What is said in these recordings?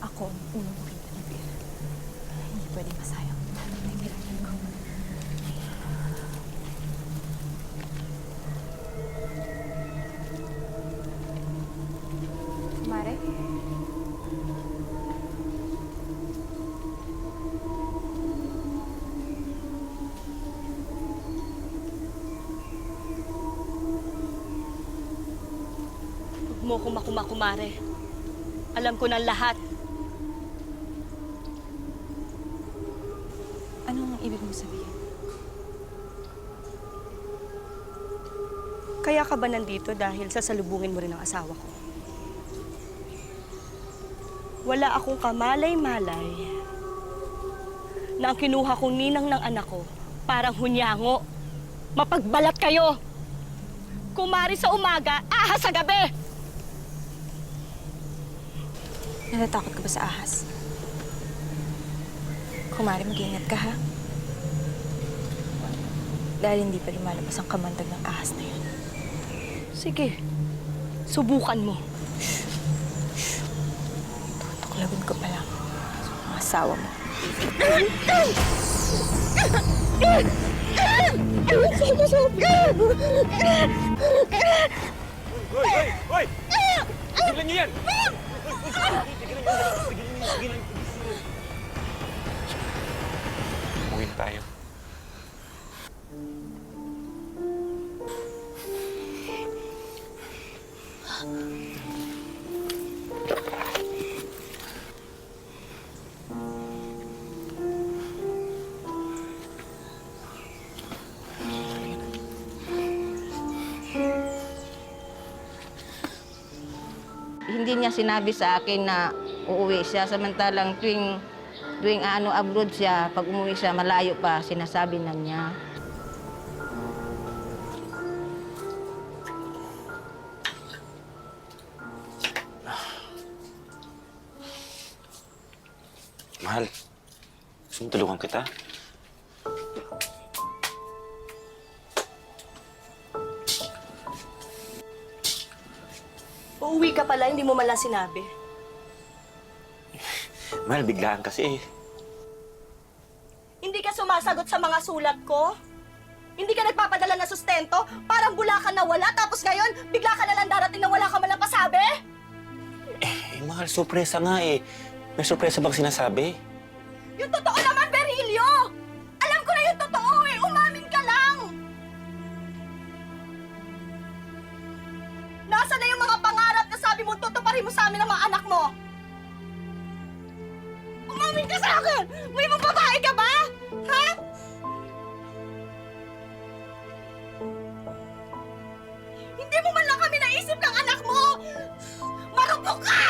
Ako ang unang makita ni Beer. Hindi pwede masayang ang lahat ng kailangan ko. Mare? Huwag mo akong makumakumare. Alam ko ng lahat. Anong ibig mo sabihin? Kaya ka ba nandito dahil sasalubungin mo rin ang asawa ko? Wala akong kamalay-malay na ang kinuha kong ninang ng anak ko parang hunyango. Mapagbalat kayo! Kumari sa umaga, ahas sa gabi! Natatakot ka ba sa ahas? Kumari, mag-iingat ka ha. Dahil hindi pa lumalabas ang kamandag ng ahas na yun. Sige, subukan mo. Tutuklagon ko pa lang sa mga asawa mo. Hoy! Hoy! Hoy! Tigilan niyo yan! Tigilan niyo! Tigilan niyo! Tigilan niyo! Hindi niya sinabi sa akin na uuwi siya. Samantalang tuwing, tuwing ano, abroad siya, pag umuwi siya, malayo pa, sinasabi na niya. Mahal, gusto mo tulungan kita? Uuwi ka pala, hindi mo man lang sinabi. Mahal, biglaan kasi eh. Hindi ka sumasagot sa mga sulat ko? Hindi ka nagpapadala ng sustento? Parang bula ka na wala, tapos ngayon, bigla ka na lang darating na wala ka man lang pasabi? Eh, mahal, sorpresa nga eh. May sorpresa bang sinasabi? Mo sa amin ng mga anak mo? Umamin ka sa akin! May ibang babae ka ba? Ha? Hindi mo man lang kami naisip ng anak mo! Marupok ka!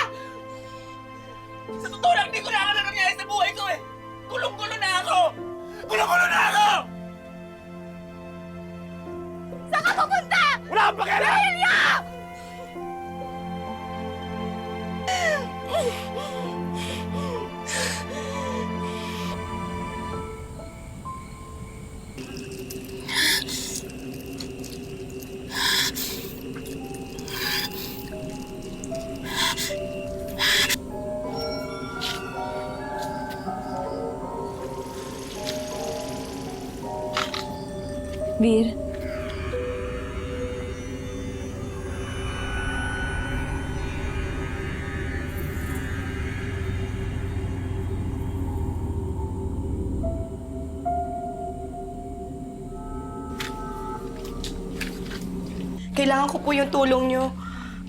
Sa totoo lang, hindi ko na alam na nangyayari sa buhay ko eh! Kulong-kulo na ako! Kulong-kulo na ako! Saan ka pupunta? Wala kang pakialam! Berilio! Bir, Kailangan ko po yung tulong nyo.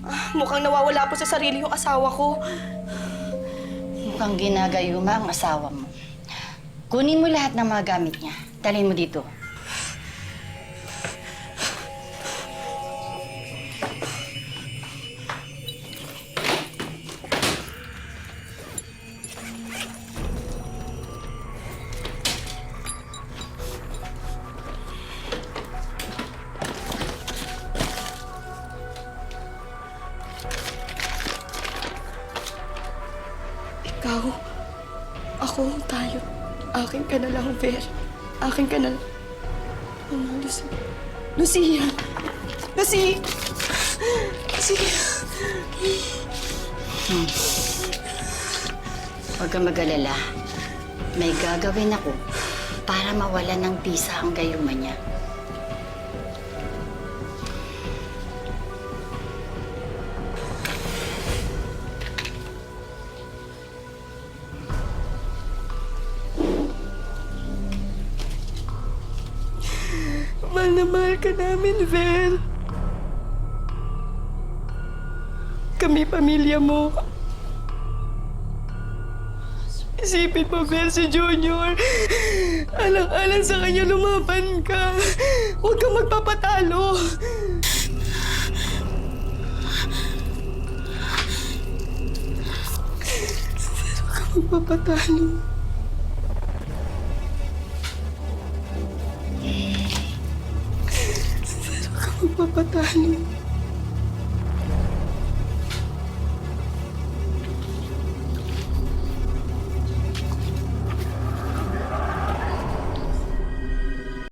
Ah, mukhang nawawala po sa sarili yung asawa ko. Mukhang ginagayuma ang asawa mo. Kunin mo lahat ng mga gamit niya. Dalhin mo dito. Ako, tayo. Akin ka na lang, Ver. Akin ka na lang. Mama, Lucy. Lucia! Lucy! Lucy! Huwag kang mag-alala. May gagawin ako para mawala ng bisa ang gayuma niya. Mahal na mahal ka namin, Vel. Kami pamilya mo. Isipin mo, Vel, si Junior. Alang-alang sa kanya lumaban ka. Huwag kang magpapatalo. Huwag kang magpapatalo. Huwag kang magpapatalo.